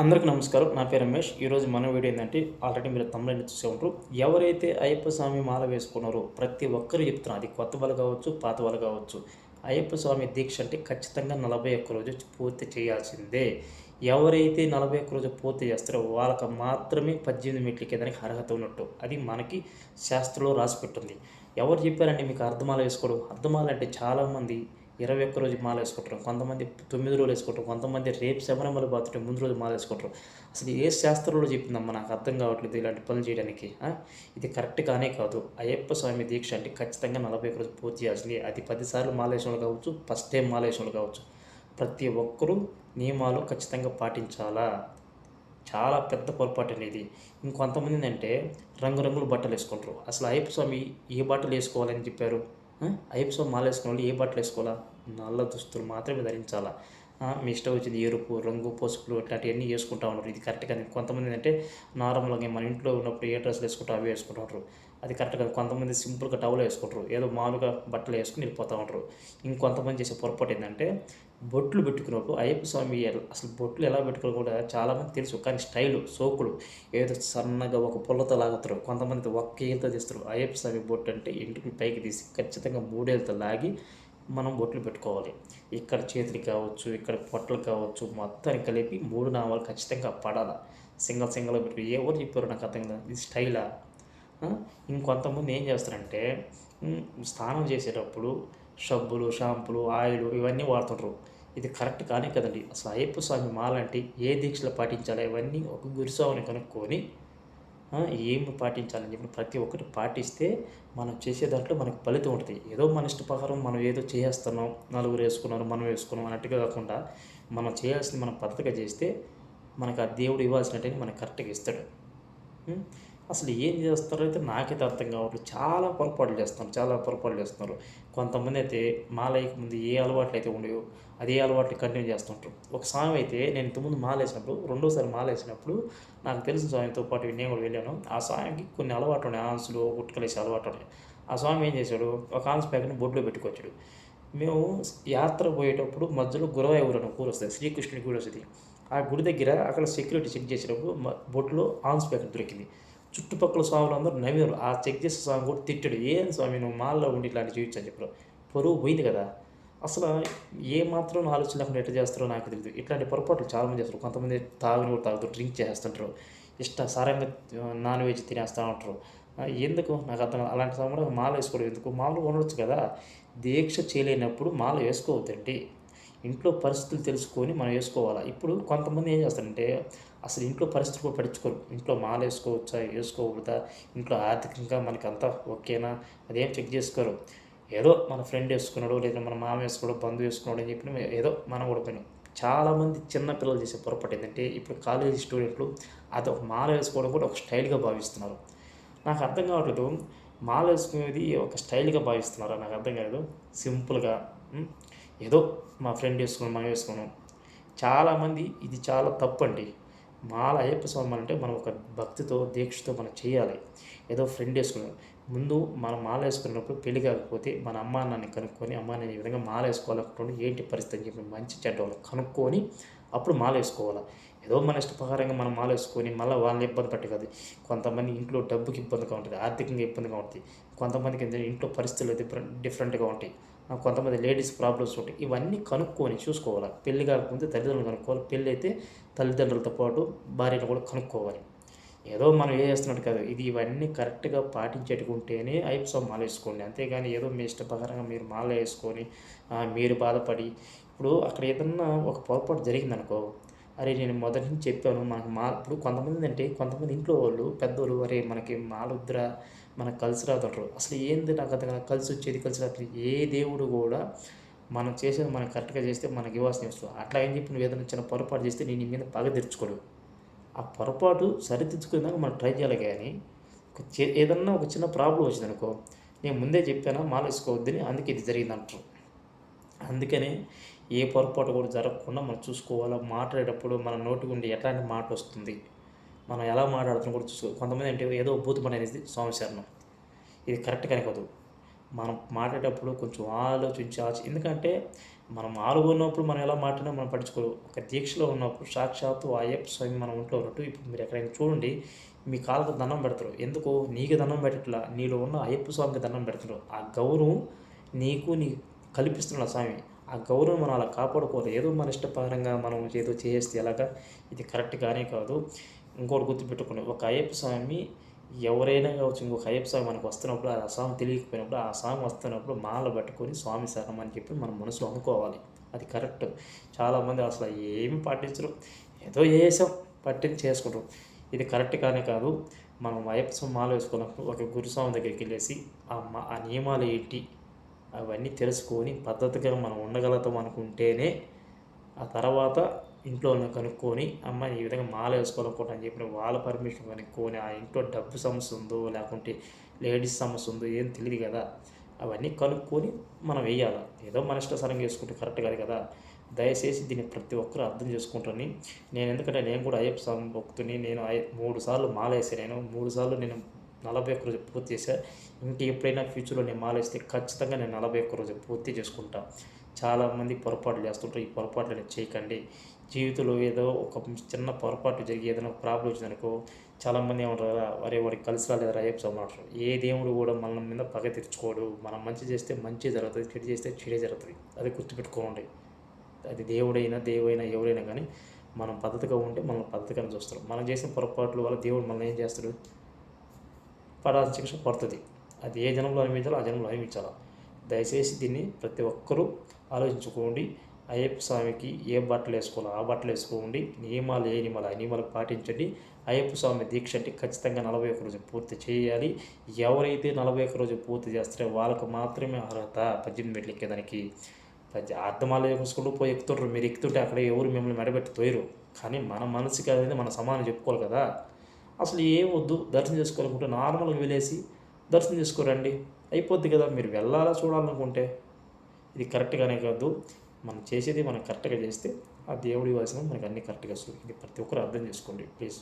అందరికీ నమస్కారం. నా పేరు రమేష్. ఈరోజు మన వీడియో ఏంటంటే ఆల్రెడీ మీరు తమిళని చూసే ఉంటారు. ఎవరైతే అయ్యప్ప స్వామి మాల వేసుకున్నారో ప్రతి ఒక్కరు చెప్తున్నారు. అది కొత్త వాళ్ళు కావచ్చు పాత వాళ్ళు కావచ్చు. అయ్యప్ప స్వామి దీక్ష అంటే ఖచ్చితంగా నలభై ఒక్క రోజు పూర్తి చేయాల్సిందే. ఎవరైతే నలభై ఒక్క రోజు పూర్తి చేస్తారో వాళ్ళకి మాత్రమే పద్దెనిమిది మెట్ల కిందకి అర్హత ఉన్నట్టు. అది మనకి శాస్త్రంలో రాసిపెట్టుంది ఎవరు చెప్పారండి మీకు అర్ధమాల వేసుకోవడం? అర్ధమాల అంటే చాలామంది ఇరవై ఒక్క రోజు మాల వేసుకుంటారు కొంతమంది తొమ్మిది రోజులు వేసుకుంటారు కొంతమంది రేపు శబరిమల పోతుంటే ముందు రోజు మాల వేసుకుంటారు అసలు ఏ శాస్త్రంలో చెప్పిందమ్మా నాకు అర్థం కావట్లేదు ఇలాంటి పనులు చేయడానికి ఇది కరెక్ట్ కానే కాదు. అయ్యప్ప స్వామి దీక్ష అంటే ఖచ్చితంగా నలభై ఒక్క రోజు పూర్తి చేయాల్సింది. అది పదిసార్లు మాల వేసిన కావచ్చు ఫస్ట్ టైం మాల వేసిన కావచ్చు. ప్రతి ఒక్కరూ నియమాలు ఖచ్చితంగా పాటించాలా? చాలా పెద్ద పొరపాటు అనేది. ఇంకొంతమంది ఏంటంటే రంగురంగుల బట్టలు వేసుకుంటారు. అసలు అయ్యప్ప స్వామి ఏ బట్టలు వేసుకోవాలని చెప్పారు? అయ్యప్ప స్వామి మాల వేసుకున్న వాళ్ళు ఏ బట్టలు వేసుకోవాలా? నల్ల దుస్తులు మాత్రమే ధరించాలా? మీ ఇష్టం వచ్చింది ఎరుపు రంగు పసుపులు అట్లాంటివన్నీ వేసుకుంటా ఉన్నారు. ఇది కరెక్ట్ కాదు. కొంతమంది ఏంటంటే నార్మల్గా మన ఇంట్లో ఉన్నప్పుడు ఏ డ్రెస్సులు వేసుకుంటారు అవి వేసుకుంటూ ఉంటారు అది కరెక్ట్ కాదు. కొంతమంది సింపుల్గా టవల్ వేసుకుంటారు. ఏదో మామూలుగా బట్టలు వేసుకుని వెళ్ళిపోతూ ఉంటారు. ఇంకొంతమంది చేసే పొరపాటు ఏంటంటే బొట్లు పెట్టుకున్నప్పుడు అయ్యప్ప స్వామి అసలు బొట్లు ఎలా పెట్టుకోవాలి కూడా చాలామంది తెలుసు. కానీ స్టైలు సోకులు ఏదో సన్నగా ఒక పుల్లతో లాగుతారు. కొంతమంది ఒక్క ఏళ్ళతో తీస్తారు అయ్యప్ప స్వామి బొట్టు అంటే ఇంటికి పైకి తీసి ఖచ్చితంగా మూడేళ్ళతో లాగి మనం బొట్లు పెట్టుకోవాలి. ఇక్కడ చేతులు కావచ్చు ఇక్కడ పొట్టలు కావచ్చు మొత్తాన్ని కలిపి మూడు నామాలు ఖచ్చితంగా పడాలి. సింగల్ సింగల్ పెట్టుకో ఎవరు చెప్పారు నాకు అర్థం కదా ఇది స్టైలా? ఇంకొంతమంది ఏం చేస్తారంటే స్నానం చేసేటప్పుడు షబ్బులు షాంపులు ఆయిల్ ఇవన్నీ వాడుతుంటారు ఇది కరెక్ట్ కానీ కదండి. అసలు అయ్యప్ప స్వామి మాలంటే ఏ దీక్షలు పాటించాలి? ఇవన్నీ ఒక గురుస్వామిని కనుక్కొని ఏం పాటించాలని చెప్పి ప్రతి ఒక్కటి పాటిస్తే మనం చేసే దాంట్లో మనకు ఫలితం ఉంటుంది. ఏదో మన ఇష్ట ప్రకారం మనం ఏదో చేస్తున్నాం నలుగురు వేసుకున్నారు మనం వేసుకున్నాం అన్నట్టుగా కాకుండా మనం చేయాల్సింది మనం పద్ధతిగా చేస్తే మనకు ఆ దేవుడు ఇవ్వాల్సినట్టు మనకు కరెక్ట్గా ఇస్తాడు. అసలు ఏం చేస్తారో అయితే నాకైతే అర్థం కావట్లేదు. చాలా పొరపాట్లు చేస్తున్నారు చాలా పొరపాట్లు చేస్తున్నారు. కొంతమంది అయితే మాలయ్యకు ముందు ఏ అలవాట్లు అయితే ఉండేవో అదే అలవాట్లు కంటిన్యూ చేస్తుంటారు. ఒక స్వామి అయితే నేను ఇంతకుముందు మాలేసినప్పుడు రెండోసారి మాలేసినప్పుడు నాకు తెలిసిన స్వామితో పాటు నేను కూడా వెళ్ళాను. ఆ స్వామికి కొన్ని అలవాట్లు ఉన్నాయి ఆన్సులు గుట్కలేసే అలవాట్లు ఉన్నాయి. ఆ స్వామి ఏం చేశాడు? ఒక ఆన్స్ ప్యాక్ని బొడ్లో పెట్టుకొచ్చాడు. మేము యాత్ర పోయేటప్పుడు మధ్యలో గురవాయూరు అని ఊరు వస్తుంది శ్రీకృష్ణుడి గుడి వస్తుంది. ఆ గుడి దగ్గర అక్కడ సెక్యూరిటీ చెక్ చేసేటప్పుడు బొట్లో ఆన్స్ ప్యాకెట్ దొరికింది. చుట్టుపక్కల స్వాములు అందరూ నవ్వారు. ఆ చెక్ చేసే స్వామి కూడా తిట్టాడు. ఏం స్వామి నువ్వు మాల్లో ఉండి ఇట్లాంటి చూపించని చెప్పారు. పొరుగు పోయింది కదా. అసలు ఏ మాత్రం ఆలోచన లేకుండా ఎట్లా చేస్తారో నాకు తెలియదు ఇట్లాంటి పొరపాట్లు చాలామంది చేస్తారు. కొంతమంది తాగుని కూడా తాగుతారు డ్రింక్ చేస్తుంటారు. ఇష్ట సారంగా నాన్ వెజ్ తినేస్తూ ఉంటారు. ఎందుకు? నాకు అర్థం అలాంటి సమయంలో మాల వేసుకోవడం ఎందుకు? మాలు ఉండొచ్చు కదా. దీక్ష చేయలేనప్పుడు మాల వేసుకోవద్దండి. ఇంట్లో పరిస్థితులు తెలుసుకొని మనం వేసుకోవాలా? ఇప్పుడు కొంతమంది ఏం చేస్తారంటే అసలు ఇంట్లో పరిస్థితులు కూడా పట్టించుకోరు. ఇంట్లో మాల వేసుకోవచ్చా? వేసుకోకూడదా? ఇంట్లో ఆర్థికంగా మనకి అంతా ఓకేనా? అదేం చెక్ చేసుకోరు. ఏదో మన ఫ్రెండ్ వేసుకున్నాడు లేదా మన మామ వేసుకున్నాడు బంధువు వేసుకున్నాడు అని చెప్పి ఏదో మనం కూడా పోయినాం. చాలామంది చిన్న పిల్లలు చేసే పొరపాటు ఏంటంటే ఇప్పుడు కాలేజీ స్టూడెంట్లు అది ఒక మాల వేసుకోవడం కూడా ఒక స్టైల్గా భావిస్తున్నారు. నాకు అర్థం కావట్లేదు. మాల వేసుకునేది ఒక స్టైల్గా భావిస్తున్నారా? నాకు అర్థం కాదు సింపుల్గా ఏదో మా ఫ్రెండ్ వేసుకున్నాం మనం వేసుకున్నాం. చాలామంది ఇది చాలా తప్పు అండి మాల అయ్యప్ప స్వామి అంటే మనం ఒక భక్తితో దీక్షతో మనం చేయాలి. ఏదో ఫ్రెండ్ వేసుకున్నాం. ముందు మనం మాల వేసుకున్నప్పుడు పెళ్ళి కాకపోతే మన అమ్మా నాన్నని కనుక్కొని అమ్మా నేను ఈ విధంగా మాల వేసుకోవాలనుకుంటున్నాను ఏంటి పరిస్థితి అని చెప్పి మంచి చెడ్డ వాళ్ళు కనుక్కొని అప్పుడు మాల వేసుకోవాలి? ఏదో మన ఇష్టప్రకారంగా మనం మాల వేసుకొని మళ్ళీ వాళ్ళని ఇబ్బంది పట్టే కాదు కొంతమంది ఇంట్లో డబ్బుకి ఇబ్బందిగా ఉంటుంది ఆర్థికంగా ఇబ్బందిగా ఉంటుంది. కొంతమందికి ఇంట్లో పరిస్థితులు డిఫరెంట్ డిఫరెంట్గా ఉంటాయి. కొంతమంది లేడీస్ ప్రాబ్లమ్స్ ఉంటాయి. ఇవన్నీ కనుక్కొని చూసుకోవాలి. పెళ్ళి కాకపోతే తల్లిదండ్రులు కనుక్కోవాలి. పెళ్ళి అయితే తల్లిదండ్రులతో పాటు భార్యను కూడా కనుక్కోవాలి. ఏదో మనం ఏ చేస్తున్నట్టు కాదు. ఇది ఇవన్నీ కరెక్ట్గా పాటించేటుకుంటేనే ఐప్సో మాల వేసుకోండి అంతేగాని ఏదో మీ ఇష్ట మీరు మాల వేసుకొని మీరు బాధపడి ఇప్పుడు అక్కడ ఏదన్నా ఒక పొరపాటు జరిగిందనుకో అరే నేను మొదటి నుంచి చెప్పాను మనకు మా ఇప్పుడు కొంతమంది అంటే కొంతమంది ఇంట్లో వాళ్ళు పెద్దోళ్ళు అరే మనకి మాలుద్ర మనకు కలిసి రాదంటారు. అసలు ఏంది నాకు అర్థం కలిసి వచ్చేది కలిసి రాదు. ఏ దేవుడు కూడా మనం చేసేది మనం కరెక్ట్గా చేస్తే మనకి ఇవ్వాల్సిన వస్తుంది అట్లా ఏం చెప్పి నువ్వు ఏదైనా చిన్న పొరపాటు చేస్తే నేను నీ మీద పగ తెచ్చుకోడు ఆ పొరపాటు సరిదిద్దుకునేదాకా మనం ట్రై చేయాలి కానీ ఒక ఏదన్నా ఒక చిన్న ప్రాబ్లం వచ్చిందనుకో నేను ముందే చెప్పానా మాలేసుకోవద్దని అందుకే ఇది జరిగింది అంటారు అందుకనే ఏ పొరపాటు కూడా జరగకుండా మనం చూసుకోవాలా. మాట్లాడేటప్పుడు మన నోటి గుండి ఎట్లాంటి మాట వస్తుంది? మనం ఎలా మాట్లాడుతున్నాం కూడా చూసుకో కొంతమంది అంటే ఏదో భూతమని అనేది సోమశరణం ఇది కరెక్ట్ కానీ కాదు. మనం మాట్లాడేటప్పుడు కొంచెం ఆలోచించి ఆలోచి ఎందుకంటే మనం మాలుగా ఉన్నప్పుడు మనం ఎలా మాట్లాడినా మనం పట్టించుకోరు ఒక దీక్షలో ఉన్నప్పుడు సాక్షాత్తు ఆ అయ్యప్ప స్వామి మనం ఇంట్లో ఉన్నట్టు ఇప్పుడు మీరు ఎక్కడైనా చూడండి మీ కాళ్ళకు దండం పెడతారు. ఎందుకు? నీకు దండం పెట్టట్లా. నీలో ఉన్న అయ్యప్ప స్వామికి దండం పెడతారు ఆ గౌరవం నీకు నీ కల్పిస్తున్న స్వామి. ఆ గౌరవం మనం అలా కాపాడుకోవాలి. ఏదో మన ఇష్టపరంగా మనం ఏదో చేసేస్తే ఎలాగా? ఇది కరెక్ట్ కానీ కాదు. ఇంకోటి గుర్తుపెట్టుకుని ఒక అయ్యప్ప స్వామి ఎవరైనా కావచ్చు ఇంకొక అయ్యప్ప స్వామి మనకు వస్తున్నప్పుడు ఆ స్వామి తెలియకపోయినప్పుడు ఆ స్వామి వస్తున్నప్పుడు మాల పట్టుకొని స్వామి శరణం అని చెప్పి మన మనసులో అనుకోవాలి. అది కరెక్ట్. చాలామంది అసలు ఏమి పాటించరు. ఏదో చేసాం పట్టించి చేసుకుంటారు ఇది కరెక్ట్ కానీ కాదు. మనం అయ్యప్ప స్వామి మాల వేసుకున్నప్పుడు ఒక గురుస్వామి దగ్గరికి వెళ్ళేసి ఆ మా ఆ నియమాలు ఏంటి? అవన్నీ తెలుసుకొని పద్ధతిగా మనం ఉండగలుగుతాం అనుకుంటేనే ఆ తర్వాత ఇంట్లో కనుక్కొని అమ్మ ఈ విధంగా మాల వేసుకోవాలనుకుంటా అని చెప్పిన వాళ్ళ పర్మిషన్ కనుక్కొని ఆ ఇంట్లో డబ్బు సమస్య ఉందో లేకుంటే లేడీస్ సమస్య ఉందో ఏం తెలియదు కదా అవన్నీ కనుక్కొని మనం వేయాలి. ఏదో మన ఇష్టాసారంగా వేసుకుంటే కరెక్ట్ కాదు కదా. దయచేసి దీన్ని ప్రతి ఒక్కరూ అర్థం చేసుకుంటారని నేను ఎందుకంటే నేను కూడా అయ్యప్ప స్వామి భక్తుని నేను మూడు సార్లు మాల వేసాను. నేను మూడు సార్లు నేను నలభై ఒక్క రోజు పూర్తి చేశా ఇంకా ఎప్పుడైనా ఫ్యూచర్లో నేను మాలేస్తే ఖచ్చితంగా నేను నలభై ఒక్క రోజు పూర్తి చేసుకుంటా. చాలామంది పొరపాట్లు చేస్తుంటారు. ఈ పొరపాట్లు చేయకండి. జీవితంలో ఏదో ఒక చిన్న పొరపాటు జరిగి ఏదైనా ప్రాబ్లం వచ్చిందనుకో చాలామంది ఏమంటారు అరే వాడికి కలిసి రాలేదు అయ్యప్ప స్వామి అంటారు. ఏ దేవుడు కూడా మన మీద పగ తెచ్చుకోడు. మనం మంచి చేస్తే మంచి జరుగుతుంది చెడు చేస్తే చెడే జరుగుతుంది. అది గుర్తుపెట్టుకోండి. అది దేవుడైనా దేవుడైనా ఎవరైనా కానీ మనం పద్ధతిగా ఉంటే మనం పద్ధతిగానే చూస్తారు. మనం చేసిన పొరపాట్ల వల్ల దేవుడు మనల్ని ఏం చేస్తాడు? పడాల్సిన శిక్ష పడుతుంది. అది ఏ జనంలో అనుభవించాలో ఆ జనంలో అనుభవించాలి దయచేసి దీన్ని ప్రతి ఒక్కరూ ఆలోచించుకోండి. అయ్యప్ప స్వామికి ఏ బట్టలు వేసుకోవాలో ఆ బట్టలు వేసుకోండి. నియమాలు ఏ నియమాలు ఆ నియమాలు పాటించండి. అయ్యప్ప స్వామి దీక్ష అంటే ఖచ్చితంగా నలభై ఒక్క రోజు పూర్తి చేయాలి. ఎవరైతే నలభై ఒక్క రోజు పూర్తి చేస్తారో వాళ్ళకు మాత్రమే అర్హత. పద్దెనిమిది మెట్లు ఎక్కేదానికి అర్థమాలు చేసుకుంటూ పోయి ఎక్కుతుంటారు మీరు ఎక్కుతుంటే అక్కడ ఎవరు మిమ్మల్ని మెడబెట్టి తోయరు. కానీ మన మనసుకి అనేది మన సమానం చెప్పుకోవాలి కదా. అసలు ఏం వద్దు దర్శనం చేసుకోవాలనుకుంటే నార్మల్గా వెళ్ళేసి దర్శనం చేసుకోరండి. అయిపోద్ది కదా మీరు వెళ్ళాలా చూడాలనుకుంటే? ఇది కరెక్ట్గానే కాదు. మనం చేసేది మనం కరెక్ట్గా చేస్తే ఆ దేవుడి వాసన మనకు అన్నీ కరెక్ట్గా వస్తుంది ఇది ప్రతి ఒక్కరు అర్థం చేసుకోండి ప్లీజ్.